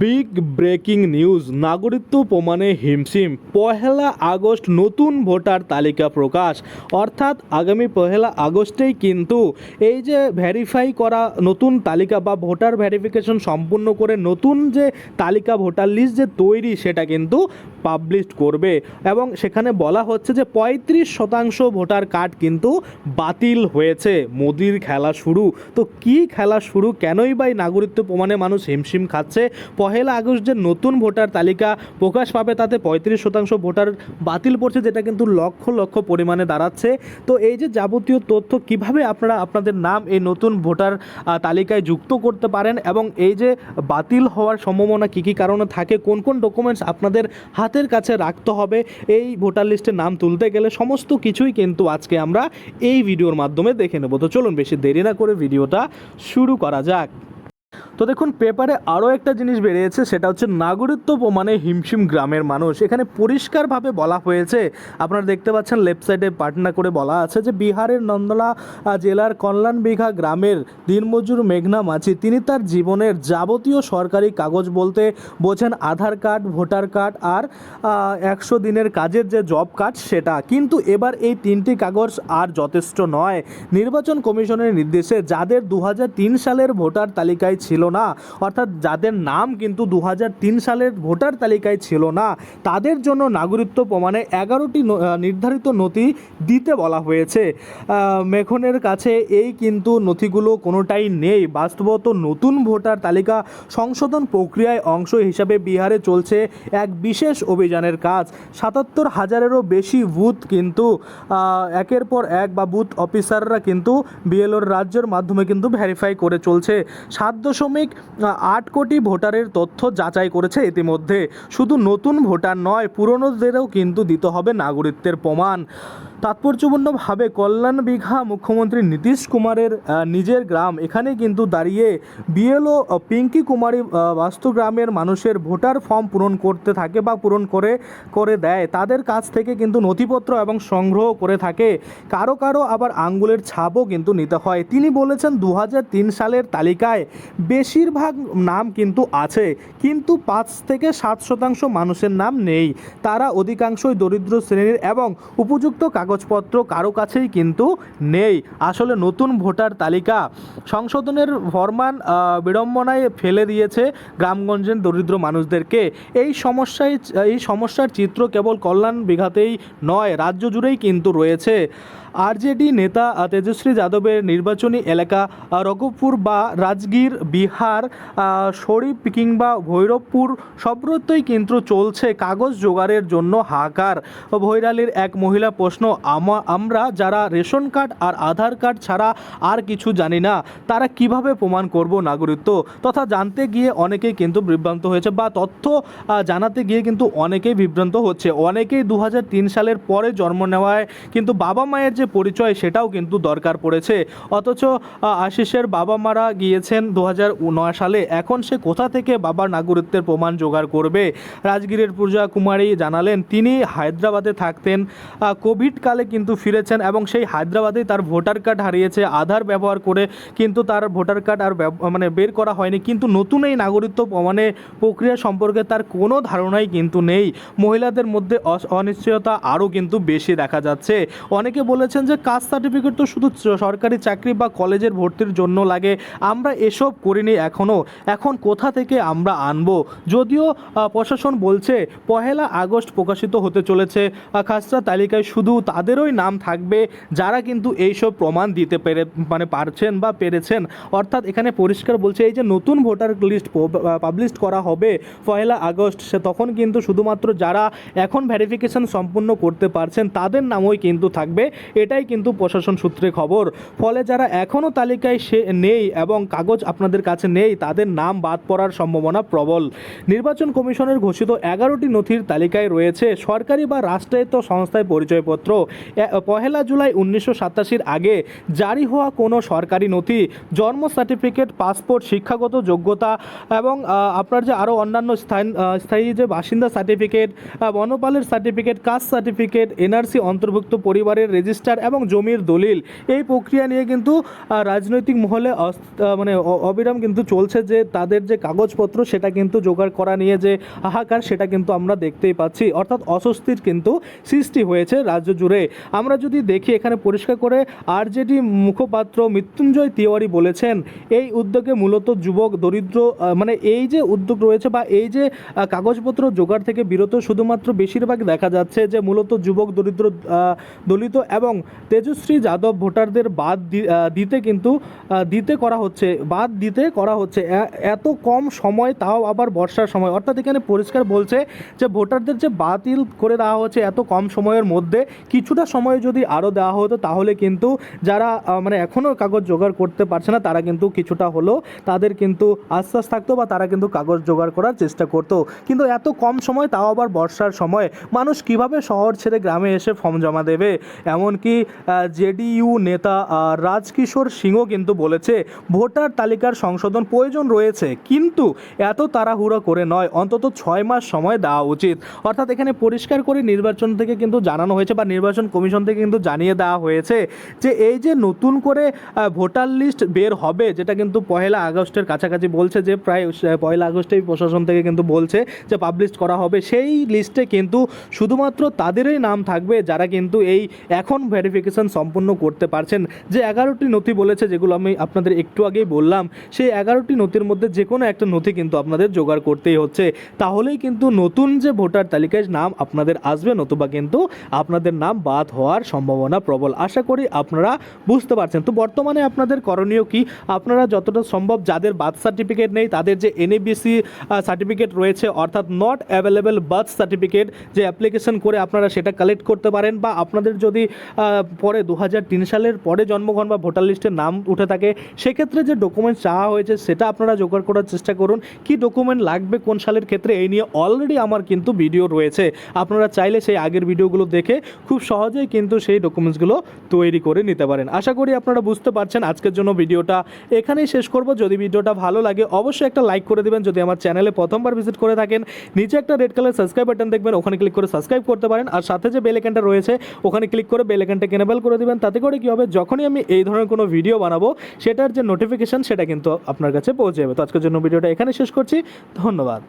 Big breaking news নাগরিকত্ব প্রমাণে হিমশিম। পহেলা আগস্ট নতুন ভোটার তালিকা প্রকাশ। অর্থাৎ আগামী পহেলা আগস্টেই কিন্তু এই যে ভেরিফাই করা নতুন তালিকা বা ভোটার ভেরিফিকেশন সম্পূর্ণ করে নতুন যে তালিকা ভোটার লিস্ট যে তৈরি সেটা কিন্তু পাবলিশ করবে। এবং সেখানে বলা হচ্ছে যে পঁয়ত্রিশ শতাংশ ভোটার কার্ড কিন্তু বাতিল হয়েছে। মোদির খেলা শুরু। তো কি খেলা শুরু? কেনই বা নাগরিকত্ব প্রমাণে মানুষ হিমশিম খাচ্ছে? পহেলা আগস্ট যে নতুন ভোটার তালিকা প্রকাশ পাবে, তাতে পঁয়ত্রিশ শতাংশ ভোটার বাতিল পড়ছে, যেটা কিন্তু লক্ষ লক্ষ পরিমাণে দাঁড়াচ্ছে। তো এই যে যাবতীয় তথ্য, কীভাবে আপনারা আপনাদের নাম এই নতুন ভোটার তালিকায় যুক্ত করতে পারেন এবং এই যে বাতিল হওয়ার সম্ভাবনা কী কী কারণে থাকে, কোন কোন ডকুমেন্টস আপনাদের হাতের কাছে রাখতে হবে, এই ভোটার লিস্টে নাম তুলতে গেলে সমস্ত কিছুই কিন্তু আজকে আমরা এই ভিডিওর মাধ্যমে দেখে নেব। তো চলুন বেশি দেরি না করে ভিডিওটা শুরু করা যাক। তো দেখুন, পেপারে আরও একটা জিনিস বেরিয়েছে, সেটা হচ্ছে নাগরিকত্ব প্রমাণে হিমশিম গ্রামের মানুষ। এখানে পরিষ্কারভাবে বলা হয়েছে, আপনারা দেখতে পাচ্ছেন লেফট সাইডে পাটনা করে বলা আছে যে বিহারের নন্দলা জেলার কল্যাণ বিঘা গ্রামের দিনমজুর মেঘনা মাঝি, তিনি তার জীবনের যাবতীয় সরকারি কাগজ বলতে বোঝেন আধার কার্ড, ভোটার কার্ড আর একশো দিনের কাজের যে জব কার্ড সেটা। কিন্তু এবার এই তিনটি কাগজ আর যথেষ্ট নয়। নির্বাচন কমিশনের নির্দেশে যাদের দু হাজার তিন সালের ভোটার তালিকায় ছিল না। অর্থাৎ যাদের নাম কিন্তু দু হাজার তিন সালের ভোটার তালিকায় ছিল না, তাদের জন্য নাগরিকত্ব প্রমাণে এগারোটি নির্ধারিত নথি দিতে বলা হয়েছে। মেখনের কাছে এই কিন্তু নথিগুলো কোনোটাই নেই। বাস্তবত নতুন ভোটার তালিকা সংশোধন প্রক্রিয়ায় অংশ হিসাবে বিহারে চলছে এক বিশেষ অভিযানের কাজ। সাতাত্তর হাজারেরও বেশি বুথ কিন্তু একের পর এক বা বুথ অফিসাররা কিন্তু বিএলওর রাজ্যের মাধ্যমে কিন্তু ভেরিফাই করে চলছে। সাত দশমিক, আট কোটি ভোটারের তথ্য যাচাই করেছে ইতিমধ্যে। শুধু নতুন ভোটার নয়, পুরনোদেরও কিন্তু দিতে হবে নাগরিকত্বের প্রমাণ। তাৎপর্যপূর্ণভাবে কল্যাণ বিঘা মুখ্যমন্ত্রী নীতিশ কুমারের নিজের গ্রাম এখানে কিন্তু দাঁড়িয়ে বিএলও পিঙ্কি কুমারী বাস্তু গ্রামের মানুষের ভোটার ফর্ম পূরণ করতে থাকে বা পূরণ করে করে দেয়। তাদের কাছ থেকে কিন্তু নথিপত্র এবং সংগ্রহ করে থাকে। কারও কারও আবার আঙ্গুলের ছাপও কিন্তু নিতে হয়। তিনি বলেছেন দু হাজার তিন সালের তালিকায় বেশিরভাগ নাম কিন্তু আছে, কিন্তু পাঁচ থেকে সাত শতাংশ মানুষের নাম নেই। তারা অধিকাংশই দরিদ্র শ্রেণির এবং উপযুক্ত কাগজপত্র কারও কাছেই কিন্তু নেই। আসলে নতুন ভোটার তালিকা। সংশোধনের ফরমান বিড়ম্বনায় ফেলে দিয়েছে গ্রামগঞ্জের দরিদ্র মানুষদেরকে। এই সমস্যায়, এই সমস্যার চিত্র কেবল কল্যাণ বিঘাতেই নয়, রাজ্য জুড়েই কিন্তু রয়েছে। আরজেডি নেতা তেজস্বী যাদবের নির্বাচনী এলাকা, রঘুপুর বা রাজগীর, বিহার শরীফ কিংবা ভৈরবপুর সর্বত্রই কিন্তু চলছে কাগজ জোগাড়ের জন্য হাহাকার। ভৈরালির এক মহিলা প্রশ্ন, আমা- আমরা যারা রেশন কার্ড আর আধার কার্ড ছাড়া আর কিছু জানি না, তারা কীভাবে প্রমাণ করব নাগরিকত্ব? তথা জানতে গিয়ে অনেকেই কিন্তু বিভ্রান্ত হয়েছে বা তথ্য জানাতে গিয়ে কিন্তু অনেকেই বিভ্রান্ত হচ্ছে। অনেকেই দু হাজার তিন সালের পরে জন্ম নেওয়ায় কিন্তু বাবা মায়ের যে পরিচয় সেটাও কিন্তু দরকার পড়েছে। অথচ আশিসের বাবা মারা গিয়েছেন দু সালে। এখন সে কোথা থেকে বাবার নাগরিকত্বের প্রমাণ জোগাড় করবে? রাজগীরের পূজা কুমারী জানালেন তিনি হায়দ্রাবাদে থাকতেন। আহ, কোভিড কালে কিন্তু ফিরেছেন এবং সেই হায়দ্রাবাদেই তার ভোটার কার্ড হারিয়েছে। আধার ব্যবহার করে কিন্তু তার ভোটার কার্ড আর মানে বের করা হয়নি। কিন্তু নতুন এই নাগরিকত্ব প্রমাণে প্রক্রিয়া সম্পর্কে তার কোনো ধারণাই কিন্তু নেই। মহিলাদের মধ্যে অনিশ্চয়তা আরও কিন্তু বেশি দেখা যাচ্ছে। অনেকে বলেছেন যে কাস্ট সার্টিফিকেট তো শুধু সরকারি চাকরি বা কলেজের ভর্তির জন্য লাগে। আমরা এসব করিনি এখনও এখন কোথা থেকে আমরা আনব? যদিও প্রশাসন বলছে, পহেলা আগস্ট প্রকাশিত হতে চলেছে। খাসরা তালিকায় শুধু তাদেরই নাম থাকবে, যারা কিন্তু এইসব প্রমাণ দিতে পেরে মানে পারছেন বা পেরেছেন। অর্থাৎ এখানে পরিষ্কার বলছে, এই যে নতুন ভোটার লিস্ট পাবলিশ করা হবে পয়লা আগস্ট, সে তখন কিন্তু শুধুমাত্র যারা এখন ভেরিফিকেশন সম্পূর্ণ করতে পারছেন, তাদের নামই কিন্তু থাকবে। এটাই কিন্তু প্রশাসন সূত্রে খবর। ফলে যারা এখনও তালিকায় সে নেই এবং কাগজ আপনাদের কাছে নেই, তাদের নাম বাদ পড়ার সম্ভাবনা প্রবল। নির্বাচন কমিশনের ঘোষিত এগারোটি নথির তালিকায় রয়েছে সরকারি বা রাষ্ট্রায়ত্ত সংস্থায় পরিচয়পত্র। পহেলা জুলাই উনিশশো সাতাশির আগে জারি হওয়া কোনো সরকারি নথি, জন্ম সার্টিফিকেট, পাসপোর্ট, শিক্ষাগত যোগ্যতা এবং আপনার যে আরও অন্যান্য স্থায়ী স্থায়ী যে বাসিন্দা সার্টিফিকেট বনপালের সার্টিফিকেট, কাস্ট সার্টিফিকেট, এনআরসি অন্তর্ভুক্ত পরিবারের রেজিস্টার রেজিস্টার এবং জমির দলিল। এই প্রক্রিয়া নিয়ে কিন্তু রাজনৈতিক মহলে মানে অবিরাম কিন্তু চলছে যে তাদের যে কাগজপত্র, সেটা কিন্তু জোগাড় করা নিয়ে যে হাহাকার, সেটা কিন্তু আমরা দেখতেই পাচ্ছি। অর্থাৎ অস্বস্তির কিন্তু সৃষ্টি হয়েছে রাজ্য জুড়ে। আমরা যদি দেখি, এখানে পরিষ্কার করে আরজেডি মুখপাত্র মৃত্যুঞ্জয় তিওয়ারি বলেছেন, এই উদ্যোগে মূলত যুবক, দরিদ্র মানে এই যে উদ্যোগ রয়েছে বা এই যে কাগজপত্র জোগাড় থেকে বিরত, শুধুমাত্র বেশিরভাগ দেখা যাচ্ছে যে মূলত যুবক, দরিদ্র দলিত এবং তেজশ্রী যাদব ভোটারদের বাদ দিতে কিন্তু দিতে করা হচ্ছে, বাদ দিতে করা হচ্ছে। এত কম সময় তাও আবার বর্ষার সময়। অর্থাৎ এখানে পরিষ্কার বলছে যে ভোটারদের যে বাতিল করে দেওয়া হচ্ছে এত কম সময়ের মধ্যে, কিছুটা সময় যদি আরও দেওয়া হতো তাহলে কিন্তু যারা মানে এখনও কাগজ জোগাড় করতে পারছে না, তারা কিন্তু কিছুটা হলেও তাদের কিন্তু আশ্বাস থাকতো বা তারা কিন্তু কাগজ জোগাড় করার চেষ্টা করতো। কিন্তু এত কম সময় তাও আবার বর্ষার সময়। মানুষ কীভাবে শহর ছেড়ে গ্রামে এসে ফর্ম জমা দেবে? এমনকি জেডিইউ নেতা রাজকিশোর সিংও কিন্তু বলেছে, ভোটার তালিকার সংশোধন প্রয়োজন রয়েছে, কিন্তু এত তাড়াহুড়ো করে নয়, অন্তত ছয় মাস সময় দেওয়া উচিত। অর্থাৎ এখানে পরিষ্কার করে নির্বাচন থেকে কিন্তু জানানো হয়েছে বা নির্বাচন কমিশন থেকে কিন্তু জানিয়ে দেওয়া হয়েছে যে এই যে নতুন করে ভোটার লিস্ট বের হবে, যেটা কিন্তু পহেলা আগস্টের কাছাকাছি বলছে যে প্রায় পয়লা আগস্টেই প্রশাসন থেকে কিন্তু বলছে যে পাবলিশ করা হবে। সেই লিস্টে কিন্তু শুধুমাত্র তাদেরই নাম থাকবে, যারা কিন্তু এই এখন ভেরিফিকেশন সম্পূর্ণ করতে পারছেন। যে এগারোটি নথি বলেছে, যেগুলো আমি আপনাদের একটু আগেই বললাম, সেই এগারোটি নথির মধ্যে যে কোনো একটা নথি কিন্তু আপনাদের জোগাড় করতেই হচ্ছে। তাহলেই কিন্তু নতুন যে ভোটার তালিকায় নাম আপনাদের আসবে, নতুবা কিন্তু আপনাদের নাম বাদ হওয়ার সম্ভাবনা প্রবল। আশা করি আপনারা বুঝতে পারছেন। তো বর্তমানে আপনাদের করণীয় কি? আপনারা যতটা সম্ভব যাদের বার্থ সার্টিফিকেট নেই, তাদের যে এনএবিসি সার্টিফিকেট রয়েছে, অর্থাৎ নট অ্যাভেলেবেল বার্থ সার্টিফিকেট যে অ্যাপ্লিকেশন করে আপনারা সেটা কালেক্ট করতে পারেন, বা আপনাদের যদি পরে দু হাজার তিন সালের পরে জন্মগ্রহণ বা ভোটার লিস্টের নাম উঠে থাকে, সেক্ষেত্রে যে ডকুমেন্টস চাওয়া হয়েছে সেটা আপনারা জোগাড় করার চেষ্টা করুন। কি ডকুমেন্ট লাগবে কোন সালের ক্ষেত্রে এই নিয়ে অলরেডি আমার কিন্তু ভিডিও রয়েছে। আপনারা চাইলে সেই আগের ভিডিওগুলো দেখে খুব সহজেই কিন্তু সেই ডকুমেন্টসগুলো তৈরি করে নিতে পারেন। আশা করি আপনারা বুঝতে পারছেন আজকের জন্য ভিডিওটা এখানেই শেষ করব। যদি ভিডিওটা ভালো লাগে অবশ্যই একটা লাইক করে দেবেন। যদি আমার চ্যানেলে প্রথমবার ভিজিট করে থাকেন, নিচে একটা রেড কালার সাবস্ক্রাইব বাটন দেখবেন, ওখানে ক্লিক করে সাবস্ক্রাইব করতে পারেন। আর সাথে যে বেল রয়েছে, ওখানে ক্লিক করে বেল আইকনটাকে এনেবেল করে দেবেন, তাতে করে কি হবে, যখনই আমি এই ধরনের কোনো ভিডিও বানাবো, সেটার যে নোটিফিকেশান সেটা কিন্তু আপনার কাছে পৌঁছে যাবে। তো আজকের জন্য ভিডিওটা এখানে শেষ করছি। ধন্যবাদ।